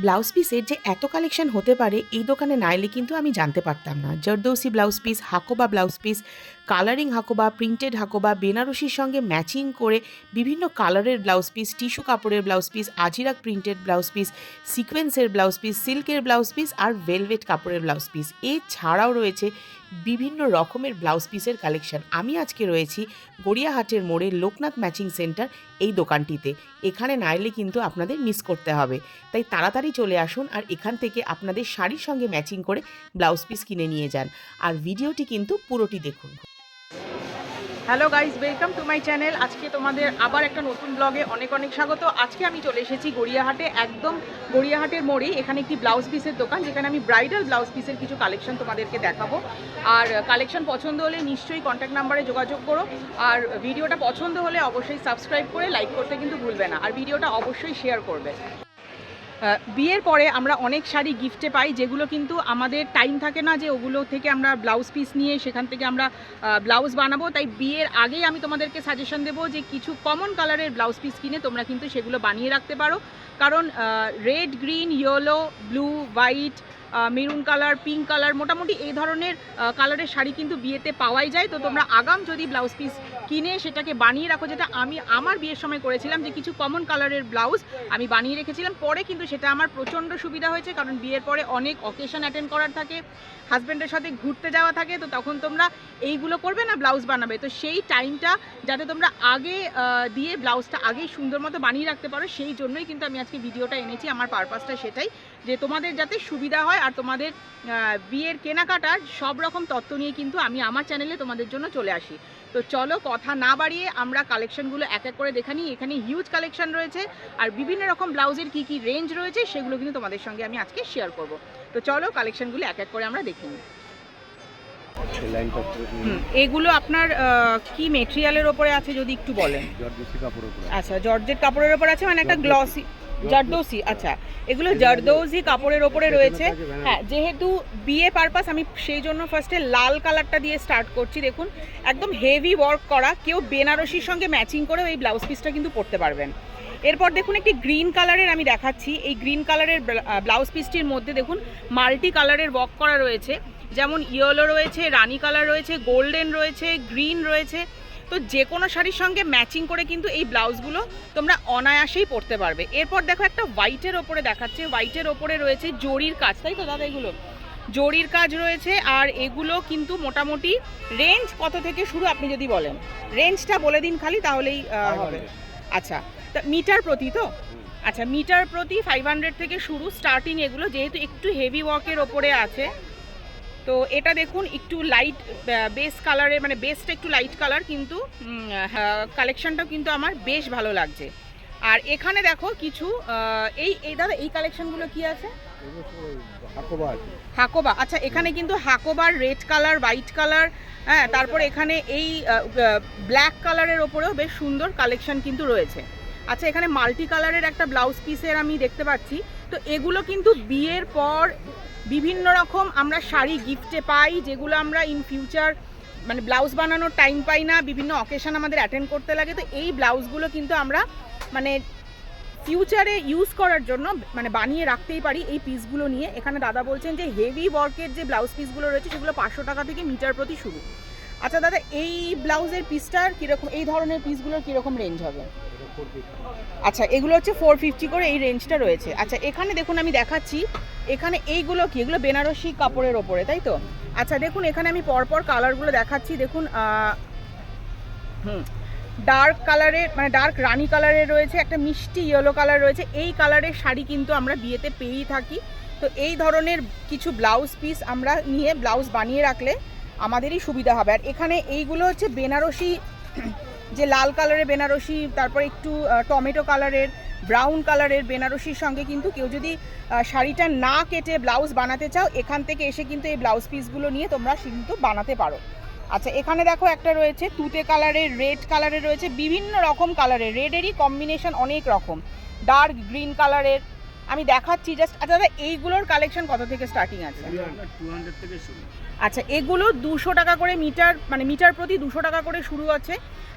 Blouse পিসের যে এত কালেকশন হতে পারে, এই দোকানে না এলে কিন্তু আমি জানতে পারতাম না। Zardozi blouse piece, Hakoba blouse piece colouring Hakoba, printed Hakoba, বেনারসির সঙ্গে ম্যাচিং করে বিভিন্ন কালারের ব্লাউজ পিস, টিস্যু কাপড়ের blouse piece, আজিরাক printed blouse piece, সিকোয়েন্সের ব্লাউজ পিস, সিল্কের ব্লাউজ পিস আর ভেলভেট কাপড়ের ব্লাউজ পিস। এছাড়াও রয়েছে বিভিন্ন রকমের ব্লাউজ পিসের কালেকশন। আমি আজকে রয়েছি গড়িয়াহাটের মোড়ে লোকনাথ ম্যাচিং সেন্টার এই দোকানটিতে। এখানে না এলে কিন্তু আপনাদের মিস করতে হবে। তাই তাড়াতাড়ি চলে আসুন আর এখান থেকে আপনাদের শাড়ির সঙ্গে ম্যাচিং করে ব্লাউজ পিস কিনে নিয়ে যান। আর ভিডিওটি কিন্তু পুরোটি দেখুন। Hello guys welcome to my channel আজকে তোমাদের আবার একটা নতুন ব্লগে অনেক অনেক স্বাগত। আজকে আমি চলে এসেছি গড়িয়াহাটে, একদম গড়িয়াহাটের মোড়েই এখানে একটি ব্লাউজ পিসের দোকান, যেখানে আমি ব্রাইডাল ব্লাউজ পিসের কিছু কালেকশন তোমাদেরকে দেখাবো। আর কালেকশন পছন্দ হলে নিশ্চয়ই কন্ট্যাক্ট নাম্বারে যোগাযোগ করো। আর ভিডিওটা পছন্দ হলে অবশ্যই সাবস্ক্রাইব করে লাইক করতে কিন্তু ভুলবে না। আর ভিডিওটা অবশ্যই শেয়ার করবে। বিয়ের পরে আমরা অনেক শাড়ি গিফটে পাই, যেগুলো কিন্তু আমাদের টাইম থাকে না যে ওগুলো থেকে আমরা ব্লাউজ পিস নিয়ে সেখান থেকে আমরা ব্লাউজ বানাবো। তাই বিয়ের আগেই আমি তোমাদেরকে সাজেশন দেবো যে কিছু কমন কালারের ব্লাউজ পিস কিনে তোমরা কিন্তু সেগুলো বানিয়ে রাখতে পারো। কারণ red green yellow blue white maroon colour, pink colour, মোটামুটি এই ধরনের কালারের শাড়ি কিন্তু বিয়েতে পাওয়াই যায়। তো তোমরা আগাম যদি ব্লাউজ পিস কিনে সেটাকে বানিয়ে রাখো, যেটা আমি আমার বিয়ের সময় করেছিলাম, যে কিছু কমন কালারের ব্লাউজ আমি বানিয়ে রেখেছিলাম, পরে কিন্তু সেটা আমার প্রচণ্ড সুবিধা হয়েছে, কারণ বিয়ের পরে অনেক অকেশন অ্যাটেন্ড করার থাকে হাজব্যান্ডের সাথে ঘুরতে যাওয়া থাকে, তো তখন তোমরা এইগুলো করবে না, ব্লাউজ বানাবে। তো সেই টাইমটা যাতে তোমরা আগে দিয়ে ব্লাউজটা আগেই সুন্দর মতো বানিয়ে রাখতে পারো, সেই জন্যই কিন্তু আমি আজকে ভিডিওটা এনেছি, আমার পারপাসটা সেটাই। যে তোমাদের যাতে সুবিধা হয় আর তোমাদের বিয়ের কেনাকাটার সব রকম তত্ত্ব নিয়ে কিন্তু আমি আমার চ্যানেলে তোমাদের জন্য চলে আসি। তো চলো কথা না বাড়িয়ে আমরা কালেকশনগুলো এক এক করে দেখে নিই। এখানে হিউজ কালেকশন রয়েছে আর বিভিন্ন রকম ব্লাউজের কি কি রেঞ্জ রয়েছে সেগুলো কিন্তু তোমাদের সঙ্গে আমি আজকে শেয়ার করব। তো চলো কালেকশনগুলো এক এক করে আমরা দেখে নিই। এগুলো আপনার কি মেটেরিয়ালের ওপরে আছে যদি একটু বলেন? আচ্ছা জর্জেট কাপড়ের ওপর আছে মানে একটা গ্লসি জারদৌসি আচ্ছা। এগুলো জারদৌসি কাপড়ের ওপরে রয়েছে। হ্যাঁ যেহেতু বিয়ে পারপাস আমি সেই জন্য ফার্স্টে লাল কালারটা দিয়ে স্টার্ট করছি। দেখুন একদম হেভি ওয়ার্ক করা। কেউ বেনারসির সঙ্গে ম্যাচিং করে এই ব্লাউজ পিসটা কিন্তু পরতে পারবেন। এরপর দেখুন একটি গ্রিন কালারের আমি দেখাচ্ছি। এই গ্রিন কালারের ব্লাউজ পিসটির মধ্যে দেখুন মাল্টি কালারের ওয়ার্ক করা রয়েছে। যেমন ইয়েলো রয়েছে রানি কালার রয়েছে গোল্ডেন রয়েছে গ্রিন রয়েছে। তো যে কোনো শাড়ির সঙ্গে ম্যাচিং করে কিন্তু এই ব্লাউজগুলো তোমরা অনায়াসেই পরতে পারবে। এরপর দেখো একটা হোয়াইটের ওপরে দেখাচ্ছে। হোয়াইটের ওপরে রয়েছে জরির কাজ তাই তো দাদা এগুলো? জরির কাজ রয়েছে আর এগুলো কিন্তু মোটামুটি রেঞ্জ কত থেকে শুরু আপনি যদি বলেন? রেঞ্জটা বলে দিন খালি তাহলেই হবে। আচ্ছা তা মিটার প্রতি তো? আচ্ছা মিটার প্রতি ফাইভ হান্ড্রেড থেকে শুরু। স্টার্টিং এগুলো যেহেতু একটু হেভি ওয়ার্কের ওপরে আছে তো এটা দেখুন একটু লাইট বেস কালারের মানে বেসটা একটু লাইট কালার কিন্তু কালেকশনটা কিন্তু আমার বেশ ভালো লাগছে। আর এখানে দেখো কিছু এই এই দাদা এই কালেকশনগুলো কি আছে? হাকোবা আচ্ছা এখানে কিন্তু হাকোবার রেড কালার হোয়াইট কালার হ্যাঁ তারপর এখানে এই ব্ল্যাক কালারের ওপরেও বেশ সুন্দর কালেকশন কিন্তু রয়েছে। আচ্ছা এখানে মাল্টি কালারের একটা ব্লাউজ পিসের আমি দেখতে পাচ্ছি। তো এগুলো কিন্তু বিয়ের পর বিভিন্ন রকম আমরা শাড়ি গিফটে পাই, যেগুলো আমরা ইন ফিউচার মানে ব্লাউজ বানানোর টাইম পাই না, বিভিন্ন অকেশন আমাদের অ্যাটেন্ড করতে লাগে। তো এই ব্লাউজগুলো কিন্তু আমরা মানে ফিউচারে ইউজ করার জন্য মানে বানিয়ে রাখতেই পারি এই পিসগুলো নিয়ে। এখানে দাদা বলছেন যে হেভি ওয়ার্কের যে ব্লাউজ পিসগুলো রয়েছে, সেগুলো পাঁচশো টাকা থেকে মিটার প্রতি শুরু। আচ্ছা দাদা, এই ব্লাউজের পিসটার কীরকম, এই ধরনের পিসগুলোর কীরকম রেঞ্জ হবে? আচ্ছা এগুলো হচ্ছে ফোর ফিফটি করে এই রেঞ্জটা রয়েছে। আচ্ছা এখানে দেখুন আমি দেখাচ্ছি, এখানে এইগুলো কি? এগুলো বেনারসি কাপড়ের ওপরে, তাই তো? আচ্ছা দেখুন এখানে আমি পরপর কালারগুলো দেখাচ্ছি। দেখুন হুম ডার্ক কালারের মানে ডার্ক রানি কালারের রয়েছে, একটা মিষ্টি ইয়েলো কালার রয়েছে। এই কালারের শাড়ি কিন্তু আমরা বিয়েতে পেয়েই থাকি। তো এই ধরনের কিছু ব্লাউজ পিস আমরা নিয়ে ব্লাউজ বানিয়ে রাখলে আমাদেরই সুবিধা হবে। আর এখানে এইগুলো হচ্ছে বেনারসি যে লাল কালারের বেনারসি, তারপর একটু টমেটো কালারের, ব্রাউন কালারের বেনারসির সঙ্গে কিন্তু কেউ যদি শাড়িটা না কেটে ব্লাউজ বানাতে চাও, এখান থেকে এসে কিন্তু এই ব্লাউজ পিসগুলো নিয়ে তোমরা কিন্তু বানাতে পারো। আচ্ছা এখানে দেখো একটা রয়েছে, তুতে কালারের, রেড কালারের রয়েছে, বিভিন্ন রকম কালারের, রেডেরই কম্বিনেশন অনেক রকম। ডার্ক গ্রিন কালারের, আমি দেখাচ্ছি জাস্ট আচ্ছা দাদা, এইগুলোর কালেকশন কত থেকে স্টার্টিং আছে? টু হান্ড্রেড থেকে শুরু। আচ্ছা এগুলো দুশো টাকা করে মিটার মানে মিটার প্রতি দুশো টাকা করে শুরু আছে।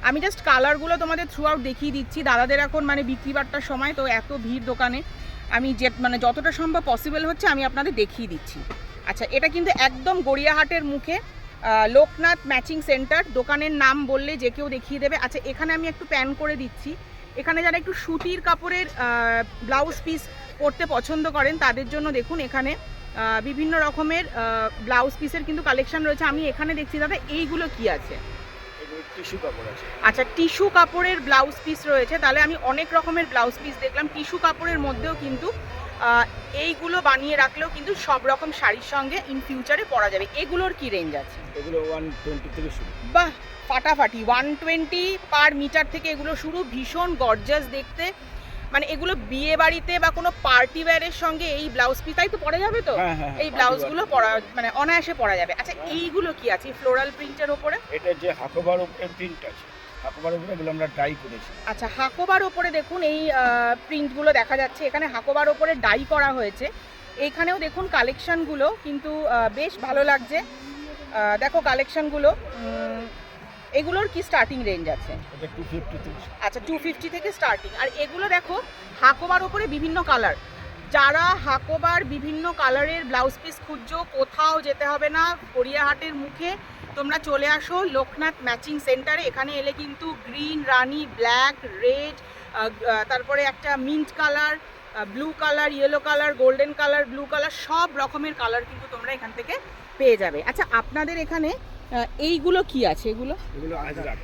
আমি জাস্ট কালারগুলো তোমাদের থ্রু আউট দেখিয়ে দিচ্ছি। দাদাদের এখন মানে বিক্রি বাট্টার সময়, তো এত ভিড় দোকানে। আমি যে মানে যতটা সম্ভব পসিবল হচ্ছে, আমি আপনাদের দেখিয়ে দিচ্ছি। আচ্ছা এটা কিন্তু একদম গড়িয়াহাটের মুখে লোকনাথ ম্যাচিং সেন্টার দোকানের নাম বললে যে কেউ দেখিয়ে দেবে। আচ্ছা এখানে আমি একটু প্যান করে দিচ্ছি। এখানে যারা একটু সুতির কাপড়ের ব্লাউজ পিস পরতে পছন্দ করেন, তাদের জন্য দেখুন এখানে বিভিন্ন রকমের ব্লাউজ পিসের কিন্তু কালেকশন রয়েছে। আমি এখানে দেখছি দাদা এইগুলো কি আছে? টিস্যু কাপড় আছে। আচ্ছা টিস্যু কাপড়ের ব্লাউজ পিস রয়েছে। তাহলে আমি অনেক রকমের ব্লাউজ পিস দেখলাম। টিস্যু কাপড়ের মধ্যেও কিন্তু এইগুলো বানিয়ে রাখলেও কিন্তু সব রকম শাড়ির সঙ্গে ইন ফিউচারে পরা যাবে। এগুলোর কি রেঞ্জ আছে? এগুলো ওয়ান টোয়েন্টি থেকে শুরু। বাহ ফাটাফাটি। ওয়ান টোয়েন্টি পার মিটার থেকে এগুলো শুরু। ভীষণ গর্জাস দেখতে। মানে এগুলো বিয়ে বাড়িতে বা কোনো পার্টি ওয়্যারের সঙ্গে এই ব্লাউজ পিস তাই তো পরা যাবে তো? হ্যাঁ হ্যাঁ এই ব্লাউজগুলো পরা মানে অনায়াসে পরা যাবে। আচ্ছা এইগুলো কি আছে ফ্লোরাল প্রিন্টের ওপরে? এটা যে হাকোবার উপরে প্রিন্ট আছে। হাকোবার উপরে এগুলো আমরা ডাই করেছি। আচ্ছা হাকোবার ওপরে দেখুন এই প্রিন্টগুলো দেখা যাচ্ছে। এখানে হাকোবার ওপরে ডাই করা হয়েছে। এইখানেও দেখুন কালেকশনগুলো কিন্তু বেশ ভালো লাগছে। দেখো কালেকশনগুলো এগুলোর কি স্টার্টিং রেঞ্জ আছে? আচ্ছা টু ফিফটি থেকে স্টার্টিং আর এগুলো দেখো হাকোবার ওপরে বিভিন্ন কালার যারা হাকোবার বিভিন্ন কালারের ব্লাউজ পিস খুঁজছো কোথাও যেতে হবে না গড়িয়াহাটের মুখে তোমরা চলে আসো লোকনাথ ম্যাচিং সেন্টারে এখানে এলে কিন্তু গ্রিন রানি ব্ল্যাক রেড তারপরে একটা mint colour blue colour yellow colour golden colour blue colour সব রকমের কালার কিন্তু তোমরা এখান থেকে পেয়ে যাবে। আচ্ছা আপনাদের এখানে এইগুলো কি আছে? এগুলো? এগুলো আজরাক।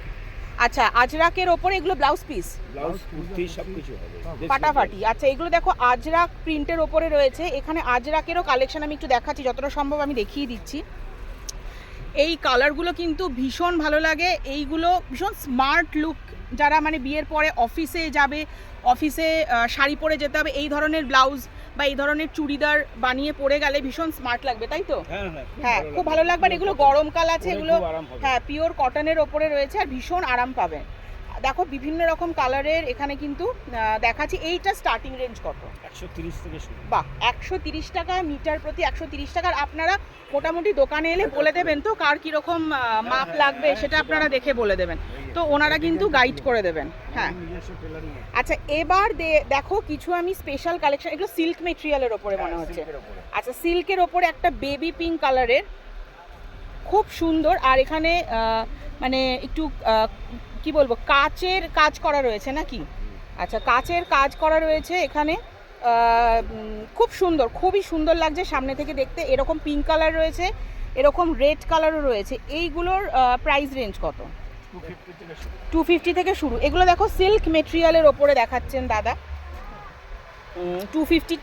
আচ্ছা আজরাকের ওপরে এগুলো ব্লাউজ পিস ব্লাউজ কুর্তি সব কিছু হবে ফাটাফাটি। আচ্ছা এগুলো দেখো আজরাক প্রিন্টের ওপরে রয়েছে। এখানে আজরাকেরও কালেকশন আমি একটু দেখাচ্ছি যতটা সম্ভব আমি দেখিয়ে দিচ্ছি। এই কালারগুলো কিন্তু ভীষণ ভালো লাগে। এইগুলো ভীষণ স্মার্ট লুক যারা মানে বিয়ের পরে অফিসে যাবে অফিসে শাড়ি পরে যেতে হবে এই ধরনের ব্লাউজ বা এই ধরনের চুড়িদার বানিয়ে পরে গেলে ভীষণ স্মার্ট লাগবে তাই তো? হ্যাঁ হ্যাঁ হ্যাঁ খুব ভালো লাগবে। এগুলো গরমকাল আছে এগুলো। হ্যাঁ পিওর কটনের ওপরে রয়েছে আর ভীষণ আরাম পাবেন। দেখো বিভিন্ন রকম কালারের এখানে কিন্তু দেখাচ্ছি। এইটা স্টার্টিং রেঞ্জ কত? একশো তিরিশ থেকে শুরু। বাহ একশো তিরিশ টাকা মিটার প্রতি একশো তিরিশ টাকার আপনারা মোটামুটি দোকানে এলে বলে দেবেন তো কার কীরকম মাপ লাগবে সেটা আপনারা দেখে বলে দেবেন। তো ওনারা কিন্তু গাইড করে দেবেন। হ্যাঁ। আচ্ছা এবার দেখো কিছু আমি স্পেশাল কালেকশন এগুলো সিল্ক মেটেরিয়ালের ওপরে মনে হচ্ছে। আচ্ছা সিল্কের ওপরে একটা বেবি পিঙ্ক কালারের খুব সুন্দর। আর এখানে মানে একটু কি বলব, কাচের কাজ করা রয়েছে নাকি? আচ্ছা কাচের কাজ করা রয়েছে এখানে। খুব সুন্দর, খুবই সুন্দর লাগছে সামনে থেকে দেখতে। এরকম পিঙ্ক কালার রয়েছে, এরকম রেড কালারও রয়েছে। এইগুলোর প্রাইস রেঞ্জ কত? টু ফিফটি থেকে শুরু। এগুলো দেখো সিল্ক মেটেরিয়ালের ওপরে দেখাচ্ছেন দাদা। টু ফিফটি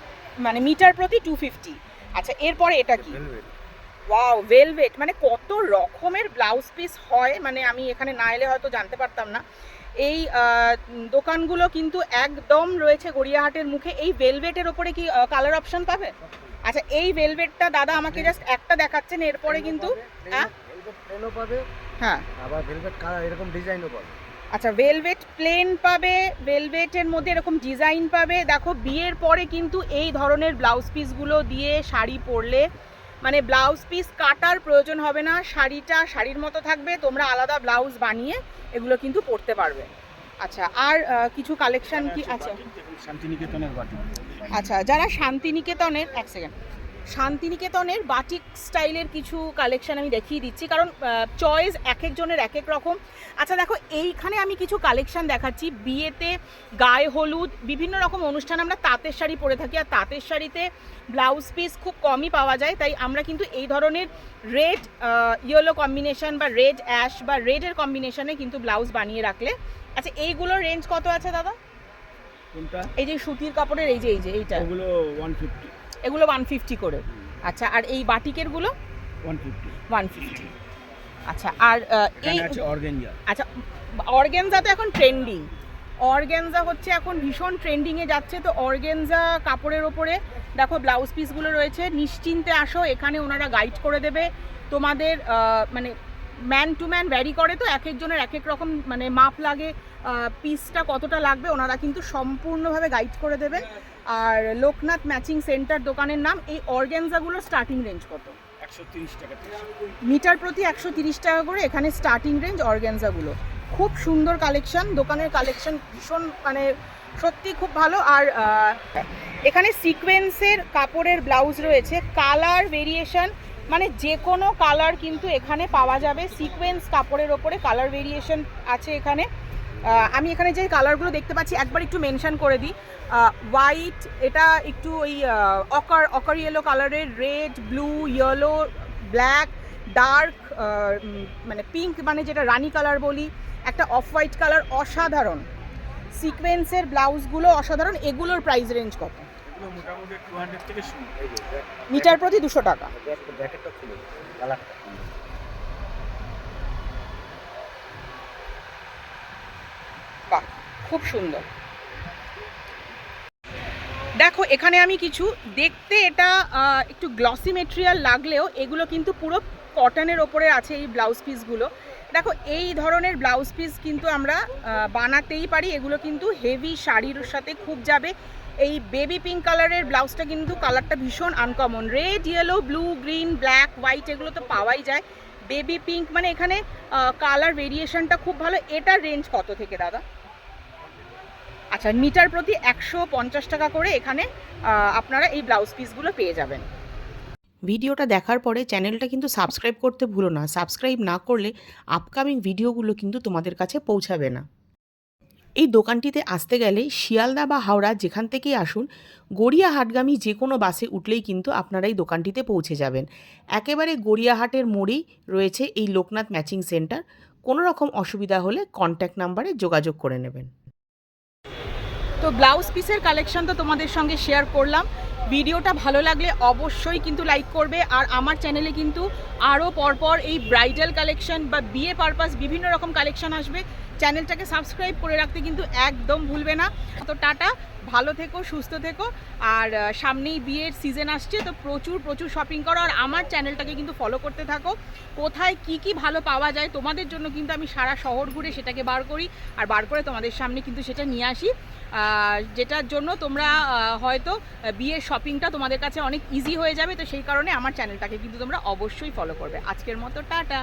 মানে মিটার প্রতি টু ফিফটি আচ্ছা এরপরে এটা কি। ওয়াও ভেলভেট মানে কত রকমের ব্লাউজ পিস হয়? মানে আমি এখানে না এলে হয়তো জানতে পারতাম না। এই দোকানগুলো কিন্তু একদম রয়েছে গড়িয়াহাটের মুখে। এই ভেলভেটের ওপরে কি কালার অপশন পাবে? আচ্ছা এই ভেলভেটটা দাদা আমাকে জাস্ট একটা দেখাচ্ছেন এরপরে কিন্তু হ্যাঁ? পাবে। হ্যাঁ। আবার ভেলভেট কালার এরকম ডিজাইনও পাবে। আচ্ছা ভেলভেট প্লেন পাবে ভেলভেটের মধ্যে এরকম ডিজাইন পাবে। দেখো বিয়ের পরে কিন্তু এই ধরনের ব্লাউজ পিসগুলো দিয়ে শাড়ি পরলে মানে ব্লাউজ পিস কাটার প্রয়োজন হবে না শাড়িটা শাড়ির মতো থাকবে তোমরা আলাদা ব্লাউজ বানিয়ে এগুলো কিন্তু পরতে পারবে। আচ্ছা আর কিছু কালেকশন কি আছে? শান্তিনিকেতনের আচ্ছা যারা শান্তিনিকেতনের এক সেকেন্ড শান্তিনিকেতনের বাটিক স্টাইলের কিছু কালেকশন আমি দেখিয়ে দিচ্ছি কারণ চয়েস এক একজনের এক এক রকম আচ্ছা দেখো এইখানে আমি কিছু কালেকশন দেখাচ্ছি। বিয়েতে গায়ে হলুদ বিভিন্ন রকম অনুষ্ঠান আমরা তাঁতের শাড়ি পরে থাকি। আর তাঁতের শাড়িতে ব্লাউজ পিস খুব কমই পাওয়া যায় তাই আমরা কিন্তু এই ধরনের রেড ইয়েলো কম্বিনেশন বা রেড অ্যাশ বা রেডের কম্বিনেশনে কিন্তু ব্লাউজ বানিয়ে রাখলে। আচ্ছা এইগুলোর রেঞ্জ কত আছে দাদা? এই যে সুতির কাপড়ের এই যে এই যে এইটা। ওগুলো ওয়ান ফিফটি এগুলো ওয়ান ফিফটি করে। আচ্ছা আর এই বাটিকেরগুলো? ওয়ান ফিফটি ওয়ান ফিফটি আচ্ছা আর এই আছে আচ্ছা অর্গেনজা তো এখন ট্রেন্ডিং অর্গেনজা হচ্ছে এখন ভীষণ ট্রেন্ডিংয়ে যাচ্ছে তো অর্গেনজা কাপড়ের ওপরে দেখো ব্লাউজ পিসগুলো রয়েছে নিশ্চিন্তে আসো এখানে ওনারা গাইড করে দেবে। তোমাদের মানে ম্যান টু ম্যান ভ্যারি করে তো এক একজনের এক এক রকম মানে মাপ লাগে পিসটা কতটা লাগবে ওনারা কিন্তু সম্পূর্ণভাবে গাইড করে দেবে। আর লোকনাথ ম্যাচিং সেন্টার দোকানের নাম এই অর্গেনজাগুলো স্টার্টিং রেঞ্জ কত। মিটার প্রতি একশো তিরিশ টাকা করে এখানে স্টার্টিং রেঞ্জ অর্গ্যানজাগুলো। খুব সুন্দর কালেকশন দোকানের কালেকশন ভীষণ মানে সত্যি খুব ভালো। আর এখানে সিকোয়েন্সের কাপড়ের ব্লাউজ রয়েছে। কালার ভেরিয়েশন মানে যে কোনো কালার কিন্তু এখানে পাওয়া যাবে। সিকোয়েন্স কাপড়ের ওপরে কালার ভেরিয়েশন আছে এখানে। আমি এখানে যে কালারগুলো দেখতে পাচ্ছি একবার একটু মেনশন করে দিই। হোয়াইট এটা একটু ওই অকার অকার ইয়েলো কালারের red blue yellow black dark মানে পিঙ্ক মানে যেটা রানি কালার বলি একটা অফ হোয়াইট কালার অসাধারণ। সিকোয়েন্সের ব্লাউজগুলো অসাধারণ এগুলোর প্রাইস রেঞ্জ কত? মিটার প্রতি দুশো টাকা ব্যাক- ব্যাকেটটা খুলে দিন, কালারটা বাহ, খুব সুন্দর। দেখো, এখানে আমি কিছু দেখতে এটা একটু গ্লসি মেটেরিয়াল লাগলেও এগুলো কিন্তু পুরো কটনের ওপরে আছে এই ব্লাউজ পিসগুলো দেখো, এই ধরনের ব্লাউজ পিস কিন্তু আমরা বানাতেই পারি। এগুলো কিন্তু হেভি শাড়ির সাথে খুব যাবে। এই বেবি পিঙ্ক কালারের ব্লাউজটা কিন্তু কালারটা ভীষণ uncommon red yellow blue green black white এগুলো তো পাওয়াই যায়। বেবি পিঙ্ক মানে এখানে কালার ভেরিয়েশনটা খুব ভালো। এটার রেঞ্জ কত থেকে, দাদা? আচ্ছা মিটার প্রতি একশো পঞ্চাশ টাকা করে এখানে আপনারা এই ব্লাউজ পিসগুলো পেয়ে যাবেন। ভিডিওটা দেখার পরে চ্যানেলটা কিন্তু সাবস্ক্রাইব করতে ভুলো না। সাবস্ক্রাইব না করলে আপকামিং ভিডিওগুলো কিন্তু তোমাদের কাছে পৌঁছাবে না। এই দোকানটিতে আসতে গেলে শিয়ালদা বা হাওড়া যেখান থেকেই আসুন, গড়িয়াহাটগামী যে কোনো বাসে উঠলেই কিন্তু আপনারা এই দোকানটিতে পৌঁছে যাবেন। একেবারে গড়িয়াহাটের মোড়েই রয়েছে এই লোকনাথ ম্যাচিং সেন্টার। কোনো রকম অসুবিধা হলে কন্ট্যাক্ট নাম্বারে যোগাযোগ করে নেবেন। তো ব্লাউজ পিসের কালেকশন তো তোমাদের সঙ্গে শেয়ার করলাম। ভিডিওটা ভালো লাগলে অবশ্যই কিন্তু লাইক করবে। আর আমার চ্যানেলে কিন্তু আরও পরপর এই ব্রাইডাল কালেকশন বা বিয়ে পারপাস বিভিন্ন রকম কালেকশন আসবে। চ্যানেলটাকে সাবস্ক্রাইব করে রাখতে কিন্তু একদম ভুলবে না। তো টাটা, ভালো থেকো, সুস্থ থেকো। আর সামনেই বিয়ের সিজন আসছে, তো প্রচুর প্রচুর শপিং করো। আর আমার চ্যানেলটাকে কিন্তু ফলো করতে থাকো। কোথায় কি কি ভালো পাওয়া যায় তোমাদের জন্য কিন্তু আমি সারা শহর ঘুরে সেটাকে বার করি। আর বার করে তোমাদের সামনে কিন্তু সেটা নিয়ে আসি। যেটার জন্য তোমরা হয়তো বিয়ের শপিংটা তোমাদের কাছে অনেক ইজি হয়ে যাবে। তো সেই কারণে আমার চ্যানেলটাকে কিন্তু তোমরা অবশ্যই ফলো করবে। আজকের মতো টাটা।